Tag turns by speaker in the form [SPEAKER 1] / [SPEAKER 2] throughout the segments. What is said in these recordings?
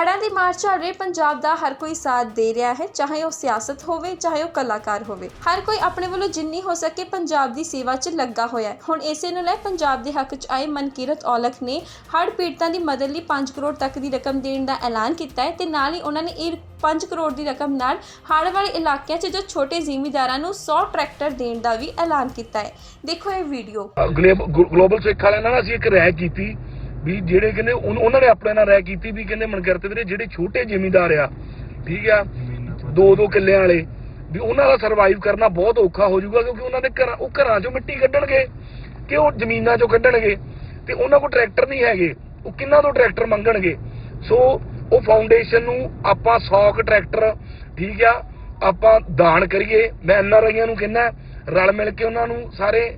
[SPEAKER 1] ਹੜ੍ਹਾਂ ਦੀ ਮਾਰ ਚੱਲ ਰਹੀ ਪੰਜਾਬ ਦਾ ਹਰ ਕੋਈ ਸਾਥ ਦੇ ਰਿਹਾ ਹੈ, ਚਾਹੇ ਉਹ ਸਿਆਸਤ ਹੋਵੇ, ਚਾਹੇ ਉਹ ਕਲਾਕਾਰ ਹੋਵੇ। ਹਰ ਕੋਈ ਆਪਣੇ ਵੱਲੋਂ ਜਿੰਨੀ ਹੋ ਸਕੇ ਪੰਜਾਬ ਦੀ ਸੇਵਾ 'ਚ ਲੱਗਾ ਹੋਇਆ ਹੈ। ਹੁਣ ਇਸੇ ਨੂੰ ਲੈ ਪੰਜਾਬ ਦੇ ਹੱਕ 'ਚ ਆਏ ਮਨਕੀਰਤ ਔਲਖ ਨੇ ਹੜ੍ਹ ਪੀੜਤਾਂ ਦੀ ਮਦਦ ਲਈ 5 ਕਰੋੜ ਤੱਕ ਦੀ ਰਕਮ ਦੇਣ ਦਾ ਐਲਾਨ ਕੀਤਾ ਹੈ ਤੇ ਨਾਲ ਹੀ ਉਹਨਾਂ ਨੇ ਇਹ 5 ਕਰੋੜ ਦੀ ਰਕਮ ਨਾਲ ਹੜ੍ਹ ਵਾਲੇ ਇਲਾਕਿਆਂ 'ਚ ਜੋ ਛੋਟੇ ਜ਼ਿਮੀਂਦਾਰਾਂ ਨੂੰ 100 ਟਰੈਕਟਰ ਦੇਣ ਦਾ ਵੀ ਐਲਾਨ ਕੀਤਾ ਹੈ। ਦੇਖੋ ਇਹ ਵੀਡੀਓ।
[SPEAKER 2] ਗਲੋਬਲ ਸਿੱਖ ਵਾਲਿਆਂ ਨਾਲ ਅਸੀਂ ਇੱਕ ਰਾਇ ਕੀਤੀ ਵੀ ਜਿਹੜੇ ਕਹਿੰਦੇ ਉਨ- ਉਹਨਾਂ ਨੇ ਆਪਣੇ ਨਾਲ ਰਾਇ ਕੀਤੀ ਵੀ ਕਹਿੰਦੇ ਮਨਕਰਤ ਵੀਰੇ ਜਿਹੜੇ ਛੋਟੇ ਜ਼ਿਮੀਂਦਾਰ ਆ, ਠੀਕ ਆ, ਦੋ ਦੋ ਕਿੱਲਿਆਂ ਵਾਲੇ, ਵੀ ਉਹਨਾਂ ਦਾ ਸਰਵਾਈਵ ਕਰਨਾ ਬਹੁਤ ਔਖਾ ਹੋ ਜਾਊਗਾ ਕਿਉਂਕਿ ਉਹਨਾਂ ਦੇ ਘਰਾਂ ਉਹ ਘਰਾਂ ਚੋਂ ਮਿੱਟੀ ਕੱਢਣਗੇ ਕਿ ਉਹ ਜ਼ਮੀਨਾਂ ਚੋਂ ਕੱਢਣਗੇ ਤੇ ਉਹਨਾਂ ਕੋਲ ਟਰੈਕਟਰ ਨਹੀਂ ਹੈਗੇ, ਉਹ ਕਿੰਨਾਂ ਤੋਂ ਟਰੈਕਟਰ ਮੰਗਣਗੇ? ਸੋ ਉਹ ਫਾਊਂਡੇਸ਼ਨ ਨੂੰ ਆਪਾਂ 100 ਕੁ ਟਰੈਕਟਰ, ਠੀਕ ਆ, ਆਪਾਂ ਦਾਨ ਕਰੀਏ, ਮੈਂ ਐਨਆਰ ਆਈਆਂ ਨੂੰ ਕਹਿੰਦਾ, ਰਲ ਮਿਲ ਕੇ ਉਹਨਾਂ ਨੂੰ ਸਾਰੇ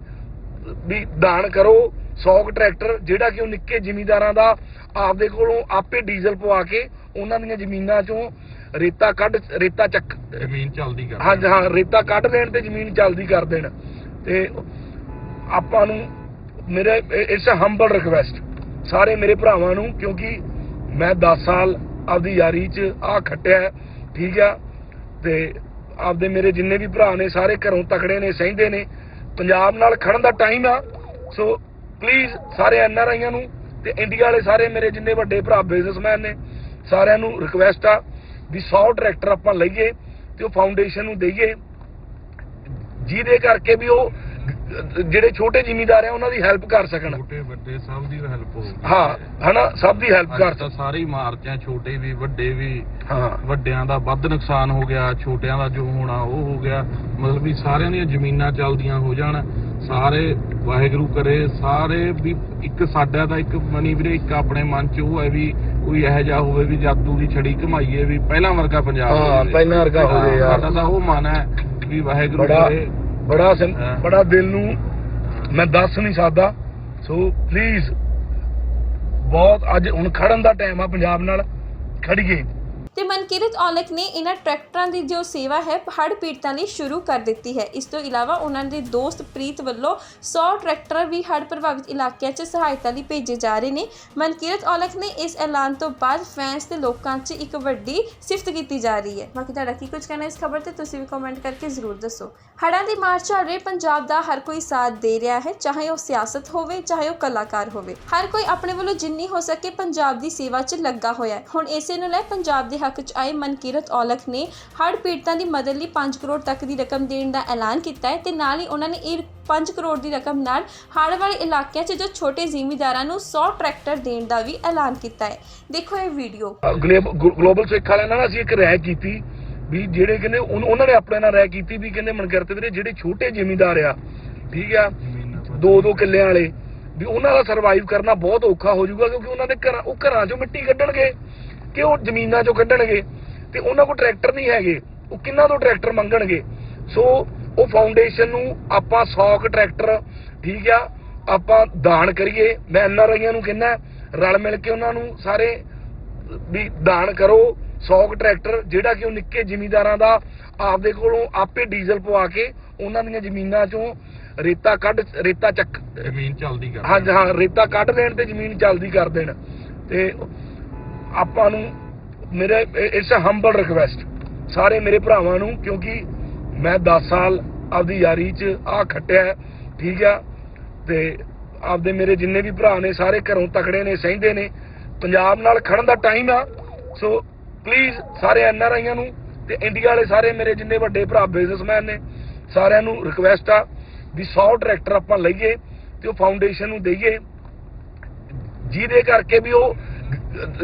[SPEAKER 2] ਵੀ ਦਾਨ ਕਰੋ 100 ਕੁ ਟਰੈਕਟਰ ਜਿਹੜਾ ਕਿ ਉਹ ਨਿੱਕੇ ਜ਼ਿਮੀਂਦਾਰਾਂ ਦਾ ਆਪਦੇ ਕੋਲੋਂ ਆਪੇ ਡੀਜ਼ਲ ਪਵਾ ਕੇ ਉਹਨਾਂ ਦੀਆਂ ਜ਼ਮੀਨਾਂ ਚੋਂ ਰੇਤਾ ਕੱਢ ਰੇਤਾ ਚੱਕ
[SPEAKER 3] ਜ਼ਮੀਨ ਚੱਲਦੀ ਕਰ
[SPEAKER 2] ਹਾਂ ਹਾਂ ਰੇਤਾ ਕੱਢ ਦੇਣ ਤੇ ਜ਼ਮੀਨ ਚੱਲਦੀ ਕਰ ਦੇਣ। ਤੇ ਆਪਾਂ ਨੂੰ ਮੇਰੇ ਇਟਸ ਅ ਹੰਬਲ ਰਿਕਵੈਸਟ ਸਾਰੇ ਮੇਰੇ ਭਰਾਵਾਂ ਨੂੰ ਕਿਉਂਕਿ ਮੈਂ 10 ਸਾਲ ਆਪਦੀ ਯਾਰੀ 'ਚ ਆ ਖੱਟਿਆ ਠੀਕ ਆ ਤੇ ਆਪਦੇ ਮੇਰੇ ਜਿੰਨੇ ਵੀ ਭਰਾ ਨੇ ਸਾਰੇ ਘਰੋਂ ਤਕੜੇ ਨੇ ਸਹਿੰਦੇ ਨੇ ਪੰਜਾਬ ਨਾਲ ਖੜਨ ਦਾ ਟਾਈਮ ਆ ਸੋ ਪਲੀਜ਼ ਸਾਰੇ ਐਨ ਆਰ ਆਈਆਂ ਨੂੰ ਤੇ ਇੰਡੀਆ ਵਾਲੇ ਸਾਰੇ ਮੇਰੇ ਜਿੰਨੇ ਵੱਡੇ ਭਰਾ ਬਿਜ਼ਨਸਮੈਨ ਨੇ, ਸਾਰਿਆਂ ਨੂੰ ਰਿਕਵੈਸਟ ਆ ਵੀ 100 ਟਰੈਕਟਰ ਆਪਾਂ ਲਈਏ ਤੇ ਉਹ ਫਾਊਂਡੇਸ਼ਨ ਨੂੰ ਦਈਏ, ਜਿਹਦੇ ਕਰਕੇ ਵੀ ਉਹ ਜਿਹੜੇ ਛੋਟੇ ਜ਼ਿਮੀਂਦਾਰ ਆ ਉਹਨਾਂ ਦੀ ਹੈਲਪ ਕਰ ਸਕਣ।
[SPEAKER 3] ਛੋਟੇ ਵੱਡੇ ਸਭ ਦੀ ਹੈਲਪ ਹੋ
[SPEAKER 2] ਹਾਂ ਹਨਾ? ਸਭ ਦੀ ਹੈਲਪ ਕਰ
[SPEAKER 3] ਤਾਂ ਸਾਰੇ ਹੀ ਮਾਰਤੇ ਆ ਛੋਟੇ ਵੀ ਵੱਡੇ ਵੀ
[SPEAKER 2] ਹਾਂ।
[SPEAKER 3] ਵੱਡਿਆਂ ਦਾ ਵੱਧ ਨੁਕਸਾਨ ਹੋ ਗਿਆ ਛੋਟਿਆਂ ਦਾ ਜੋ ਹੋਣਾ ਉਹ ਹੋ ਗਿਆ। ਮਤਲਬ ਵੀ ਸਾਰਿਆਂ ਦੀਆਂ ਜ਼ਮੀਨਾਂ ਚੱਲਦੀਆਂ ਹੋ ਜਾਣ। ਸਾਰੇ ਵਾਹਿਗੁਰੂ ਕਰੇ ਸਾਰੇ ਵੀ ਇੱਕ ਸਾਡਾ ਦਾ ਇੱਕ ਮਨੀ ਵੀਰੇ ਇੱਕ ਆਪਣੇ ਮਨ ਚ ਉਹ ਹੈ ਵੀ ਕੋਈ ਇਹੋ ਜਿਹਾ ਹੋਵੇ ਵੀ ਜਾਦੂ ਦੀ ਛੜੀ ਘਮਾਈਏ ਵੀ ਪਹਿਲਾਂ ਵਰਗਾ ਪੰਜਾਬ ਹੋ।
[SPEAKER 2] ਪਹਿਲਾਂ ਵਰਗਾ ਹੋ
[SPEAKER 3] ਹਾਂ,
[SPEAKER 2] ਯਾਰ।
[SPEAKER 3] ਸਾਡਾ ਤਾਂ ਉਹ ਮਨ ਹੈ ਵੀ ਵਾਹਿਗੁਰੂ ਕਰੇ।
[SPEAKER 2] ਬੜਾ। ਬੜਾ ਦਿਲ ਨੂੰ ਮੈਂ ਦੱਸ ਨਹੀਂ ਸਕਦਾ। ਸੋ ਪਲੀਜ਼ ਬਹੁਤ ਅੱਜ ਹੁਣ ਖੜਨ ਦਾ ਟਾਈਮ ਆ ਪੰਜਾਬ ਨਾਲ। ਖੜੀਏ।
[SPEAKER 1] ਤੇ ਮਨਕੀਰਤ ਔਲਖ ਨੇ ਇਹਨਾਂ ਟਰੈਕਟਰਾਂ ਦੀ ਜੋ ਸੇਵਾ ਹੈ, ਹੜ੍ਹ ਪੀੜਤਾਂ ਲਈ ਸ਼ੁਰੂ ਕਰ ਦਿੱਤੀ ਹੈ। ਇਸ ਤੋਂ ਇਲਾਵਾ ਉਹਨਾਂ ਦੇ ਦੋਸਤ ਪ੍ਰੀਤ ਵੱਲੋਂ 100 ਟਰੈਕਟਰ ਵੀ ਹੜ੍ਹ ਪ੍ਰਭਾਵਿਤ ਇਲਾਕਿਆਂ 'ਚ ਸਹਾਇਤਾ ਲਈ ਭੇਜੇ ਜਾ ਰਹੇ ਨੇ। ਮਨਕੀਰਤ ਔਲਖ ਨੇ ਇਸ ਐਲਾਨ ਤੋਂ ਬਾਅਦ ਫੈਨਸ ਤੇ ਲੋਕਾਂ 'ਚ ਇੱਕ ਵੱਡੀ ਸਿਫਤ ਕੀਤੀ ਜਾ ਰਹੀ ਹੈ। ਬਾਕੀ ਤੁਹਾਡਾ ਕੀ ਕੁਝ ਕਹਿਣਾ ਇਸ ਖਬਰ ਤੇ, ਤੁਸੀਂ ਵੀ ਕਮੈਂਟ ਕਰਕੇ ਜ਼ਰੂਰ ਦੱਸੋ। ਹੜ੍ਹਾਂ ਦੀ ਮਾਰ ਚੱਲ ਰਹੀ, ਪੰਜਾਬ ਦਾ ਹਰ ਕੋਈ ਸਾਥ ਦੇ ਰਿਹਾ ਹੈ, ਚਾਹੇ ਉਹ ਸਿਆਸਤ ਹੋਵੇ, ਚਾਹੇ ਉਹ ਕਲਾਕਾਰ ਹੋਵੇ। ਹਰ ਕੋਈ ਆਪਣੇ ਵੱਲੋਂ ਜਿੰਨੀ ਹੋ ਸਕੇ ਪੰਜਾਬ ਦੀ ਸੇਵਾ 'ਚ ਲੱਗਾ ਹੋਇਆ ਹੈ। ਹੁਣ ਇਸੇ ਨੂੰ ਲੈ ਪੰਜਾਬ ਦੇ ਹੱਕ 'ਚ ਆਏ ਮਨਕੀਰਤ ਔਲਖ ਨੇ ਹੜ੍ਹ ਪੀੜਤਾਂ ਦੀ ਮਦਦ ਲਈ 5 ਕਰੋੜ ਤੱਕ ਦੀ ਰਕਮ ਦੇਣ ਦਾ ਐਲਾਨ ਕੀਤਾ ਹੈ ਤੇ ਨਾਲ ਹੀ ਉਹਨਾਂ ਨੇ ਇਹ 5 ਕਰੋੜ ਦੀ ਰਕਮ ਨਾਲ ਹੜ੍ਹ ਵਾਲੇ ਇਲਾਕਿਆਂ 'ਚ ਜੋ ਛੋਟੇ ਜ਼ਿਮੀਂਦਾਰਾਂ ਨੂੰ 100 ਟਰੈਕਟਰ ਦੇਣ ਦਾ ਵੀ ਐਲਾਨ ਕੀਤਾ ਹੈ। ਦੇਖੋ ਇਹ ਵੀਡੀਓ।
[SPEAKER 2] ਗਲੋਬਲ ਸਿੱਖ ਵਾਲਿਆਂ ਨਾਲ ਅਸੀਂ ਇੱਕ ਰਾਇ ਕੀਤੀ ਵੀ ਜਿਹੜੇ ਕਹਿੰਦੇ ਉਹਨਾਂ ਨੇ ਆਪਣੇ ਨਾਲ ਰਾਇ ਕੀਤੀ ਵੀ ਕਹਿੰਦੇ ਮਨਕਰਤ ਵੀਰੇ ਜਿਹੜੇ ਛੋਟੇ ਜ਼ਿਮੀਂਦਾਰ ਆ, ਠੀਕ ਆ ਦੋ ਦੋ ਕਿੱਲਿਆਂ ਵਾਲੇ, ਵੀ ਉਹਨਾਂ ਦਾ ਸਰਵਾਈਵ ਕਰਨਾ ਬਹੁਤ ਔਖਾ ਹੋ ਜਾਊਗਾ ਕਿਉਂਕਿ ਉਹਨਾਂ ਦੇ ਘਰਾਂ, ਉਹ ਘਰਾਂ ਚੋਂ ਮਿੱਟੀ ਕੱਢਣਗੇ। ਕਿ ਉਹ ਜ਼ਮੀਨਾਂ ਚੋਂ ਕੱਢਣਗੇ? ਤੇ ਉਹਨਾਂ ਕੋਲ ਟਰੈਕਟਰ ਨਹੀਂ ਹੈਗੇ। ਉਹ ਕਿੰਨਾਂ ਤੋਂ ਟਰੈਕਟਰ ਮੰਗਣਗੇ? ਸੋ ਉਹ ਫਾਊਂਡੇਸ਼ਨ ਨੂੰ ਆਪਾਂ 100 ਕੁ ਟਰੈਕਟਰ ਠੀਕ ਆ ਆਪਾਂ ਦਾਨ ਕਰੀਏ। ਮੈਂ ਐਨ ਆਰ ਆਈਆਂ ਨੂੰ ਕਹਿੰਦਾ ਰਲ ਮਿਲ ਕੇ ਉਹਨਾਂ ਨੂੰ ਸਾਰੇ ਵੀ ਦਾਨ ਕਰੋ। 100 ਕੁ ਟਰੈਕਟਰ ਜਿਹੜਾ ਕਿ ਉਹ ਨਿੱਕੇ ਜ਼ਿਮੀਂਦਾਰਾਂ ਦਾ ਆਪਦੇ ਕੋਲੋਂ ਆਪੇ ਡੀਜ਼ਲ ਪਵਾ ਕੇ ਉਹਨਾਂ ਦੀਆਂ ਜ਼ਮੀਨਾਂ ਚੋਂ ਰੇਤਾ ਕੱਢ ਰੇਤਾ ਚੱਕ
[SPEAKER 3] ਜ਼ਮੀਨ ਚੱਲਦੀ ਕਰ
[SPEAKER 2] ਹਾਂ ਹਾਂ ਰੇਤਾ ਕੱਢ ਦੇਣ ਤੇ ਜ਼ਮੀਨ ਚੱਲਦੀ ਕਰ ਦੇਣ। ਤੇ ਆਪਾਂ ਨੂੰ ਮੇਰੇ ਇਟਸ ਅ ਹੰਬਲ ਰਿਕਵੈਸਟ ਸਾਰੇ ਮੇਰੇ ਭਰਾਵਾਂ ਨੂੰ, ਕਿਉਂਕਿ ਮੈਂ 10 ਸਾਲ ਆਪਦੀ ਯਾਰੀ 'ਚ ਆ ਖੱਟਿਆ ਠੀਕ ਆ? ਤੇ ਆਪਦੇ ਮੇਰੇ ਜਿੰਨੇ ਵੀ ਭਰਾ ਨੇ, ਸਾਰੇ ਘਰੋਂ ਤਕੜੇ ਨੇ, ਸਹਿੰਦੇ ਨੇ, ਪੰਜਾਬ ਨਾਲ ਖੜਨ ਦਾ ਟਾਈਮ ਆ। ਸੋ ਪਲੀਜ਼ ਸਾਰੇ ਐਨ ਆਰ ਆਈਆਂ ਨੂੰ ਤੇ ਇੰਡੀਆ ਵਾਲੇ ਸਾਰੇ ਮੇਰੇ ਜਿੰਨੇ ਵੱਡੇ ਭਰਾ ਬਿਜ਼ਨਸਮੈਨ ਨੇ, ਸਾਰਿਆਂ ਨੂੰ ਰਿਕਵੈਸਟ ਆ ਵੀ 100 ਟਰੈਕਟਰ ਆਪਾਂ ਲਈਏ ਤੇ ਉਹ ਫਾਊਂਡੇਸ਼ਨ ਨੂੰ ਦਈਏ। ਜਿਹਦੇ ਕਰਕੇ ਵੀ ਉਹ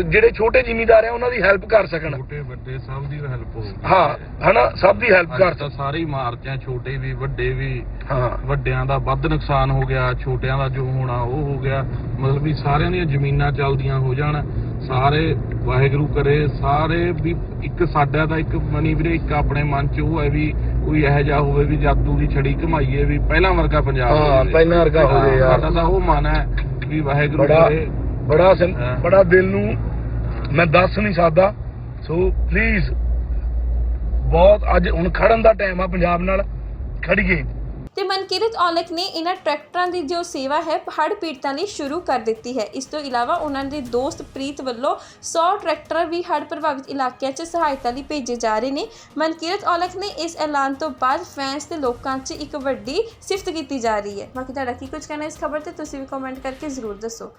[SPEAKER 2] ਜਿਹੜੇ ਛੋਟੇ ਜ਼ਿਮੀਂਦਾਰ ਆ ਉਹਨਾਂ ਦੀ ਹੈਲਪ ਕਰ ਸਕਣ।
[SPEAKER 3] ਛੋਟੇ ਵੱਡੇ ਸਭ ਦੀ ਹੈਲਪ ਹੋ
[SPEAKER 2] ਹਾਂ ਹਨਾ? ਸਭ ਦੀ ਹੈਲਪ ਕਰ
[SPEAKER 3] ਤਾਂ ਸਾਰੇ ਆ ਛੋਟੇ ਵੀ ਵੱਡੇ ਵੀ
[SPEAKER 2] ਹਾਂ।
[SPEAKER 3] ਵੱਡਿਆਂ ਦਾ ਵੱਧ ਨੁਕਸਾਨ ਹੋ ਗਿਆ ਛੋਟਿਆਂ ਦਾ ਜੋ ਹੋਣਾ ਉਹ ਹੋ ਗਿਆ। ਮਤਲਬ ਵੀ ਸਾਰਿਆਂ ਦੀਆਂ ਜ਼ਮੀਨਾਂ ਚੱਲਦੀਆਂ ਹੋ ਜਾਣ ਸਾਰੇ ਵਾਹਿਗੁਰੂ ਕਰੇ ਸਾਰੇ ਵੀ ਇੱਕ ਸਾਡਾ ਦਾ ਇੱਕ ਮਨੀ ਵੀਰੇ ਇੱਕ ਆਪਣੇ ਮਨ ਚ ਉਹ ਹੈ ਵੀ ਕੋਈ ਇਹੋ ਜਿਹਾ ਹੋਵੇ ਵੀ ਜਾਦੂ ਦੀ ਛੜੀ ਘਮਾਈਏ ਵੀ ਪਹਿਲਾਂ ਵਰਗਾ ਪੰਜਾਬ ਹੋ।
[SPEAKER 2] ਪਹਿਲਾਂ ਵਰਗਾ ਹੋ ਯਾਰ।
[SPEAKER 3] ਸਾਡਾ ਤਾਂ ਉਹ ਮਨ ਹੈ ਵੀ ਵਾਹਿਗੁਰੂ ਕਰੇ।
[SPEAKER 2] ਬੜਾ। ਬੜਾ ਦਿਲ ਨੂੰ ਮੈਂ ਦੱਸ ਨਹੀਂ ਸਕਦਾ। ਸੋ ਪਲੀਜ਼ ਬਹੁਤ ਅੱਜ ਹੁਣ ਖੜਨ ਦਾ ਟਾਈਮ ਆ ਪੰਜਾਬ ਨਾਲ। ਖੜੀਏ।
[SPEAKER 1] ਤੇ ਮਨਕੀਰਤ ਔਲਖ ਨੇ ਇਹਨਾਂ ਟਰੈਕਟਰਾਂ ਦੀ ਜੋ ਸੇਵਾ ਹੈ ਹੜ੍ਹ ਪੀੜਤਾਂ ਲਈ ਸ਼ੁਰੂ ਕਰ ਦਿੱਤੀ ਹੈ। ਇਸ ਤੋਂ ਇਲਾਵਾ ਉਹਨਾਂ ਦੇ ਦੋਸਤ ਪ੍ਰੀਤ ਵੱਲੋਂ 100 ਟਰੈਕਟਰ ਵੀ ਹੜ੍ਹ ਪ੍ਰਭਾਵਿਤ ਇਲਾਕਿਆਂ 'ਚ ਸਹਾਇਤਾ ਲਈ ਭੇਜੇ ਜਾ ਰਹੇ ਨੇ। ਮਨਕੀਰਤ ਔਲਖ ਨੇ ਇਸ ਐਲਾਨ ਤੋਂ ਬਾਅਦ ਫੈਨਸ ਤੇ ਲੋਕਾਂ 'ਚ ਇੱਕ ਵੱਡੀ ਸਿਫਤ ਕੀਤੀ ਜਾ ਰਹੀ ਹੈ। ਬਾਕੀ ਤੁਹਾਡਾ ਕੀ ਕੁਝ ਕਹਿਣਾ ਇਸ ਖਬਰ ਤੇ ਤੁਸੀਂ ਵੀ ਕਮੈਂਟ ਕਰਕੇ ਜ਼ਰੂਰ ਦੱਸੋ।